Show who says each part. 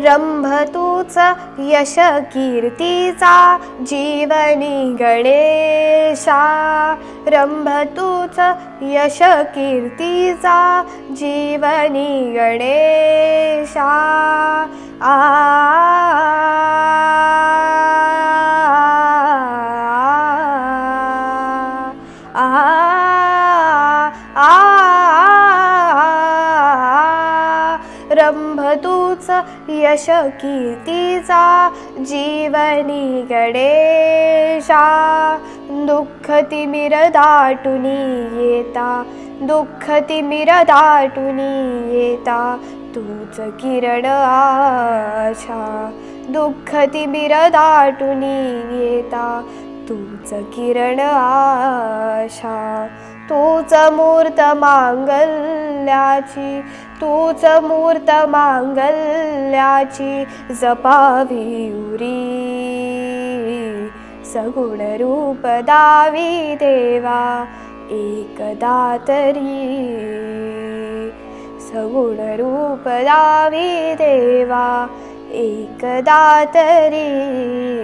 Speaker 1: रंभ तूच यश कीर्तीचा जीवनी गणेशा. रंभ तूच यश कीर्तीचा जीवनी गणेशा. आ. आ. आ. स्तंभ तूच यश कीर्तीचा जीवनी गणेशा. दुःख तिमिर दाटुनी येता दुःख तिमिर दाटुनी येता तूच किरण आशा. दुःख तिमिर दाटुनी येता तूच किरण आशा. तूच मूर्त मांगल्याची तूच मूर्त मांगल्याची जपावी उरी. सगुण रूप दावी देवा एकदा तरी. सगुण रूप दावी देवा एकदा तरी.